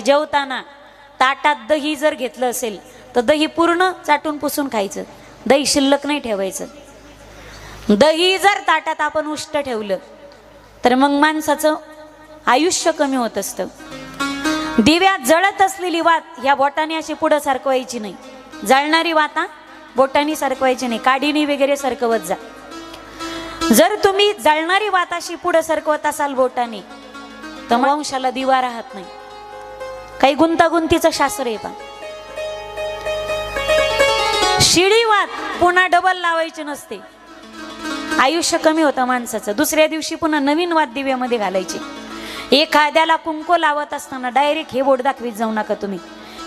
जेवताना ताटात दही जर घेतलं असेल तर दही पूर्ण चाटून पुसून खायचं. दही शिल्लक नाही ठेवायचं. दही जर ताटात आपण उष्ट ठेवलं तर मग माणसाचं आयुष्य कमी होत असतं. दिव्यात जळत असलेली वात ह्या बोटाने अशी पुढं सरकवायची नाही. जळणारी वाता बोटाने सरकवायची नाही. काडीने वगैरे सरकवत जा. जर तुम्ही जळणारी वाताशी पुढं सरकवत असाल बोटाने तर वंशाला दिवा राहत नाही. काही गुंतागुंतीचं शास्त्र आहे पण शिडी वाद पुन्हा डबल लावायची नसते. आयुष्य कमी होतं माणसाचं. दुसऱ्या दिवशी पुन्हा नवीन वाद दिव्यामध्ये घालायचे. एखाद्याला कुंकू लावत असताना डायरेक्ट हे बोट दाखवीत जाऊ नका तुम्ही.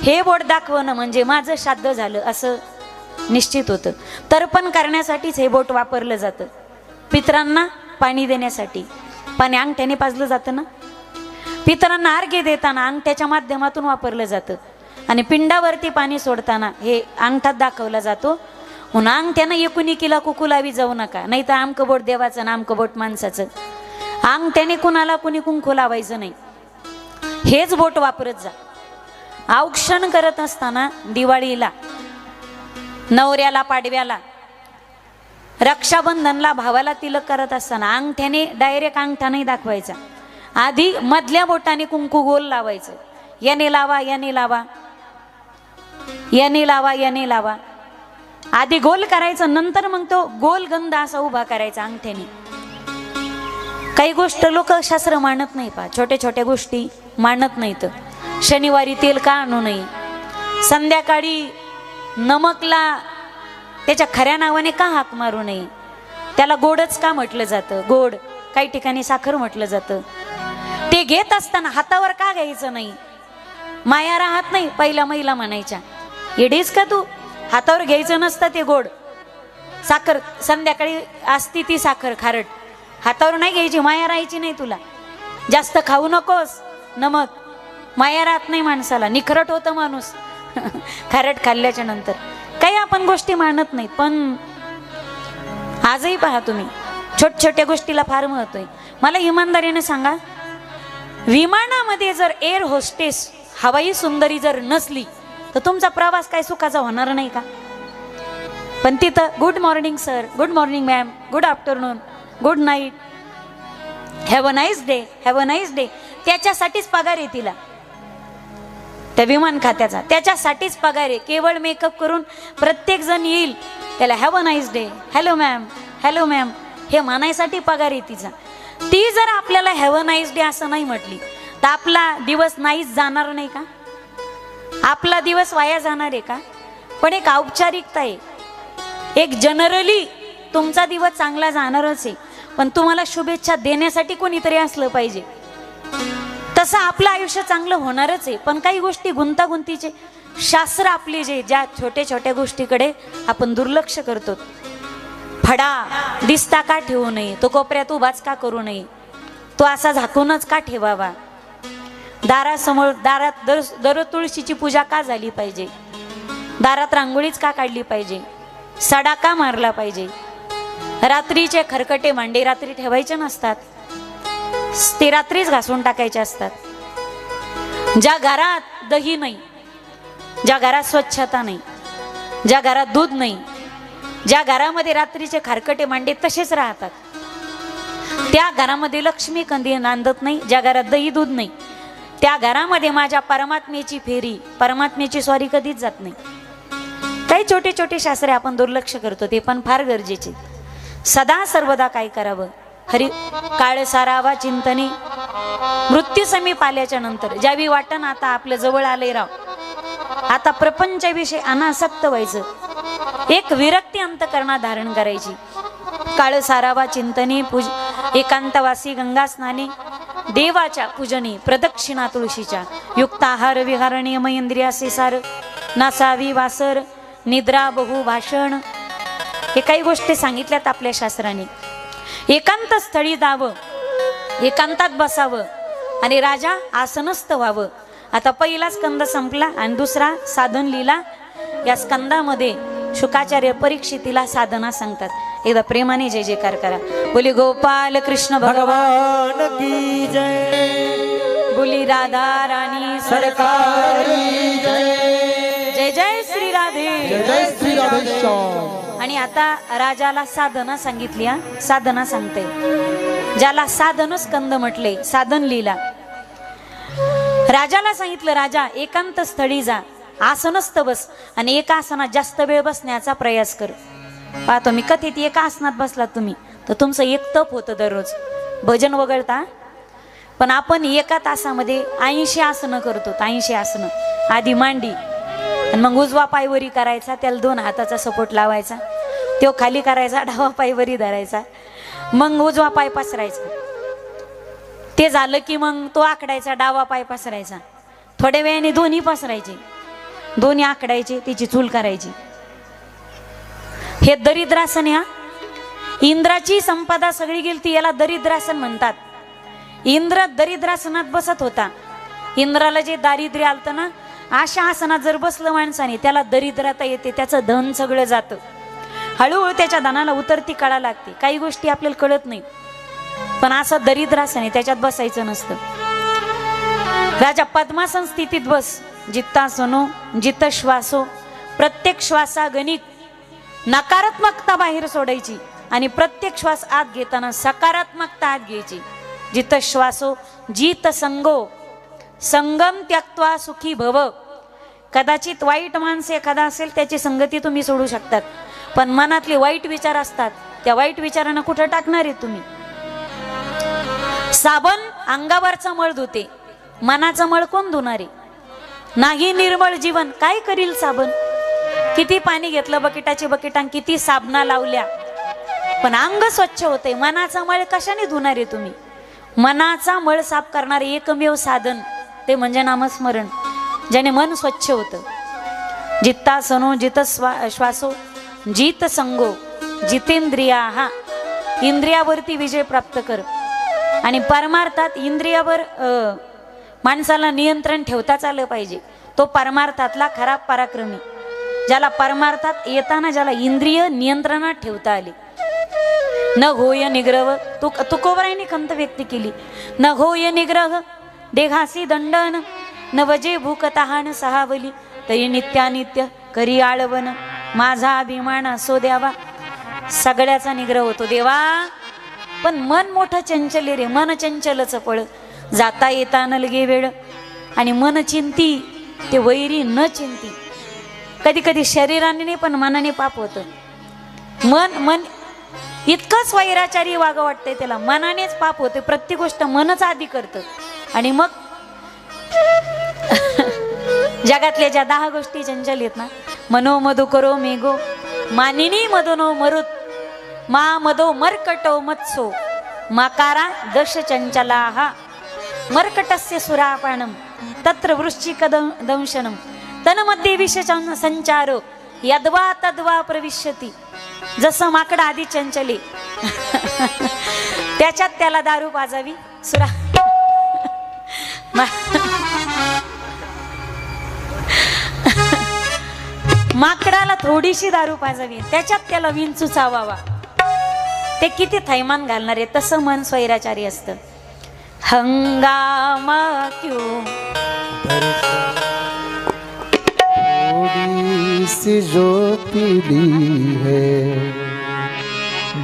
हे बोट दाखवणं म्हणजे माझं श्राद्ध झालं असं निश्चित होतं. तर्पण करण्यासाठीच हे बोट वापरलं जातं. पितरांना पाणी देण्यासाठी. पाणी अंगठ्याने पाजलं जातं ना? पितरांना अर्घ्य देताना अंगठ्याच्या माध्यमातून वापरलं जातं. आणि पिंडावरती पाणी सोडताना हे अंगठात दाखवला जातो. म्हणून अंगठ्यानं एकुणिकीला कुकुलावी जाऊ नका. नाही तर आमकबोट देवाचं ना आमकबोट माणसाचं. अंगठ्याने कुणाला कुणी कुंकू लावायचं नाही. हेच बोट वापरत जा. औक्षण करत असताना दिवाळीला नवऱ्याला पाडव्याला रक्षाबंधनला भावाला तिलक करत असताना अंगठ्याने डायरेक्ट अंगठा नाही दाखवायचा. आधी मधल्या बोटाने कुंकू गोल लावायचं. याने लावा याने लावा. याने लावा याने लावा. आधी गोल करायचं नंतर मग तो गोल गंध असा उभा करायचा अंगठ्याने. काही गोष्ट लोक शास्त्र मानत नाही पा छोट्या छोट्या गोष्टी मानत नाहीत. शनिवारी तेल का आणू नये? संध्याकाळी नमकला त्याच्या खऱ्या नावाने का हाक मारू नये? त्याला गोडच का म्हटलं जातं? गोड. काही ठिकाणी साखर म्हटलं जातं. ते घेत असताना हातावर का घ्यायचं नाही? माया राहत नाही पहिल्या महिला म्हणायच्या. येडीस का तू? हातावर घ्यायचं नसतं ते गोड. साखर संध्याकाळी असती ती साखर खारट. हातावर नाही घ्यायची माया राहायची नाही तुला. जास्त खाऊ नकोस नमक. माया राहत नाही माणसाला निखरट होतं माणूस. खारट खाल्ल्याच्या नंतर. काही आपण गोष्टी मानत नाहीत पण आजही पहा तुम्ही. छोट छोट्या गोष्टीला फार महत्त्व आहे. मला इमानदारीने सांगा विमानामध्ये जर एअर होस्टेस हवाई सुंदरी जर नसली तर तुमचा प्रवास काय सुखाचा होणार नाही का? पण तिथं good morning sir good morning ma'am good afternoon good night have a nice day have a nice day त्याच्यासाठीच पगार आहे तिला. त्या विमान खात्याचा. त्याच्यासाठीच पगार आहे. केवळ मेकअप करून प्रत्येक जण येईल. त्याला have a nice day hello ma'am hello ma'am हे मानायसाठी पगार आहे तिचा. ती जर आपल्याला हॅव अ नाईस डे असं नाही म्हटली तर आपला दिवस नाहीच जाणार नाही का? आपला दिवस वाया जाणार आहे का? पण एक औपचारिकता आहे. एक जनरली तुमचा दिवस चांगला जाणारच आहे. पण तुम्हाला शुभेच्छा देण्यासाठी कोणीतरी असलं पाहिजे. तसं आपलं आयुष्य चांगलं होणारच आहे. पण काही गोष्टी गुंतागुंतीचे शास्त्र आपली जे ज्या छोट्या छोट्या गोष्टीकडे आपण दुर्लक्ष करतो फडा दिसता का ठेवू नये? तो कोपऱ्यात उभाच का करू नये? तो असा झाकूनच का ठेवावा? दारासमोर दारात दर दर तुळशीची पूजा का झाली पाहिजे? दारात रांगोळीच का काढली पाहिजे? सडा का मारला पाहिजे? रात्रीचे खरकटे मांडे रात्री ठेवायचे नसतात. ते रात्रीच घासून टाकायचे असतात. ज्या घरात दही नाही ज्या घरात स्वच्छता नाही ज्या घरात दूध नाही ज्या घरामध्ये रात्रीचे खारकटे मांडे तसेच राहतात. त्या घरामध्ये लक्ष्मी कंदी नांदत नाही ज्या घरात दही दूध नाही त्या घरामध्ये माझ्या परमात्मेची फेरी परमात्मेची स्वारी कधीच जात नाही. काही छोटे छोटे शास्त्रे आपण दुर्लक्ष करतो ते पण फार गरजेचे. सदा सर्वदा काय करावं? हरी काळ सारावा चिंतने. मृत्यू समीप आल्याच्यानंतर ज्यावेळी वाटण आता आपल्या जवळ आले राव. आता प्रपंचाविषयी अनासक्त व्हायचं. एक विरक्ती अंतकरणा धारण करायची. काळ सारावा चिंतने पूज एकांतवासी गंगा स्नाने देवाच्या पूजने प्रदक्षिणा तुळशीच्या. युक्त आहार विहार नियम सार नासावी वासर निद्रा बहु भाषण. हे काही गोष्टी सांगितल्यात आपल्या शास्त्राने. एकांत स्थळी जावं एकांतात बसावं आणि राजा आसनस्थ व्हावं. आता पहिला स्कंद संपला आणि दुसरा साधन लिहिला या स्कंदामध्ये शुकाचार्य परीक्षितीला साधना सांगतात. एकदा प्रेमाने जय जयकार करा. बोले गोपाल कृष्ण भगवान की जय। बोली राधा राणी सरकार जय। जय श्री राधे। जय श्री आणि आता राजाला साधना सांगितली हा. साधना सांगते. ज्याला साधन स्कंद म्हटले साधन लीला. राजाला सांगितलं राजा एकांत स्थळी जा. आसनस्थ बस आणि एका आसनात जास्त वेळ बसण्याचा प्रयास कर. पाहतो मी कथेत एका आसनात बसलात तुम्ही तर तुमचं एक तप होतं दररोज. भजन वगळता? पण आपण एका तासामध्ये ऐंशी आसनं करतो ऐंशी आसनं. आधी मांडी आणि मग उजवा पायवरी करायचा त्याला दोन हाताचा सपोर्ट लावायचा. तो खाली करायचा डावा पायवरी धरायचा. मग उजवा पाय पसरायचा. ते झालं की मग तो आकडायचा डावा पाय पसरायचा. थोड्या वेळाने दोन्ही पसरायचे. दोन्ही आकडायचे तिची चूल करायची. हे दरिद्रासन ह्या इंद्राची संपदा सगळी गेली ती याला दरिद्रासन म्हणतात. इंद्र दरिद्रासनात बसत होता. इंद्राला जे दारिद्र्य आलतं ना अशा आसनात जर बसलं माणसाने त्याला दरिद्रता येते त्याचं धन सगळं जातं. हळूहळू त्याच्या धनाला उतरती कळा लागते. काही गोष्टी आपल्याला कळत नाही. पण असं दरिद्रासन आहे त्याच्यात बसायचं नसतं. राजा पद्मासन स्थितीत बस. जित्ता सनो जित श्वासो. प्रत्येक श्वासा गणित. नकारात्मकता बाहेर सोडायची आणि प्रत्येक श्वास आत घेताना सकारात्मकता आत घ्यायची. जित श्वासो जित संगो. संगम त्यक्त्वा सुखी भव. कदाचित वाईट माणसं एखादा असेल त्याची संगती तुम्ही सोडू शकतात. पण मनातले वाईट विचार असतात त्या वाईट विचारांना कुठं टाकणार आहे तुम्ही? साबण अंगावरचा मळ धुते. मनाचा मळ कोण धुणारे नाही निर्मळ जीवन काय करील साबण? किती पाणी घेतलं बकेटाचे बकेटां किती साबणा लावल्या? पण अंग स्वच्छ होते मनाचा मळ कशाने धुणार आहे तुम्ही? मनाचा मळ साफ करणारे एकमेव साधन ते म्हणजे नामस्मरण ज्याने मन स्वच्छ होतं. जित्ता सनो जित स्वा श्वासो जित संगो जितेंद्रिया हा इंद्रियावरती विजय प्राप्त कर. आणि परमार्थात इंद्रियावर माणसाला नियंत्रण ठेवताच आलं पाहिजे. तो परमार्थातला खराब पराक्रमी. ज्याला परमार्थात येताना ज्याला इंद्रिय नियंत्रणात ठेवता आले. न होय निग्रह तू तुकोबरायने खंत व्यक्त केली. न होय निग्रह देघासी दंडन. न वजे भूकतहान सहावली. तरी नित्यानित्य करी आळवन माझा अभिमान असो द्यावा. सगळ्याचा निग्रह होतो देवा. पण मन मोठं चंचल रे मन चंचलच पळ. जाता येता लगे वेळ. आणि मन चिंती ते वैरी न चिंती. कधी कधी शरीराने नाही पण मनाने पाप होतं. मन मन इतकंच वैराचारी वागं वाटतंय त्याला. मनानेच पाप होते प्रत्येक गोष्ट मनच आधी करतं. आणि मग जगातल्या ज्या दहा गोष्टी चंचल आहेत ना मनो मधु करो मेघो मानिनी मधुनो मरुत मा मधो मर्कटो मत्सो माकारा दश चंचला हा मर्कटस्य सुरापाणम तत्र वृश्चिक दंशनम तनमध्ये विष संचारो यद्वा तद्वा प्रविश्यती। जसं माकड आधी चंचले। त्याच्यात त्याला दारू पाजावी सुरा माकडाला थोडीशी दारू पाजावी त्याच्यात त्याला विंचू चावावा। ते किती थैमान घालणार आहे तसं मन स्वैराचारी असतं। हंगामा क्यों? थोड़ी सी जो पीली है,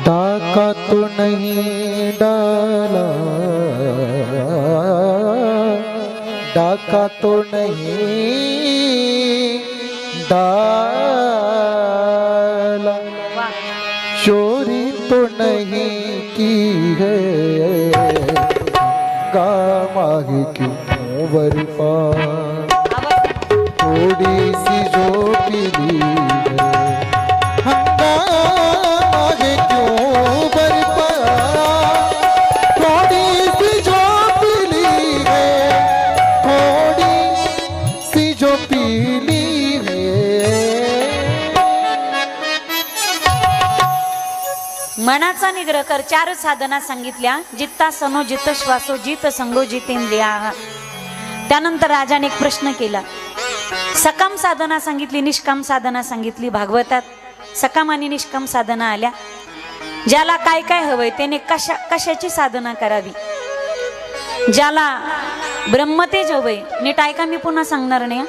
डाका तो नहीं डाला। डाका तो नहीं डाला। चोरी तो नहीं की है। गामा क्यों बरपा आवाज थोड़ी सी जो मनाचा निग्रह कर. चार साधना सांगितल्या. जित्ता सनो जित श्वासो जित संगो जितेंद्रिया त्यानंतर राजाने एक प्रश्न केला. सकाम साधना सांगितली निष्काम साधना सांगितली भागवतात. सकाम आणि निष्काम साधना आल्या. ज्याला काय काय हवंय त्याने कशा कशाची साधना करावी? ज्याला ब्रह्मतेज हवंय नीट ऐका मी पुन्हा सांगणार नाही.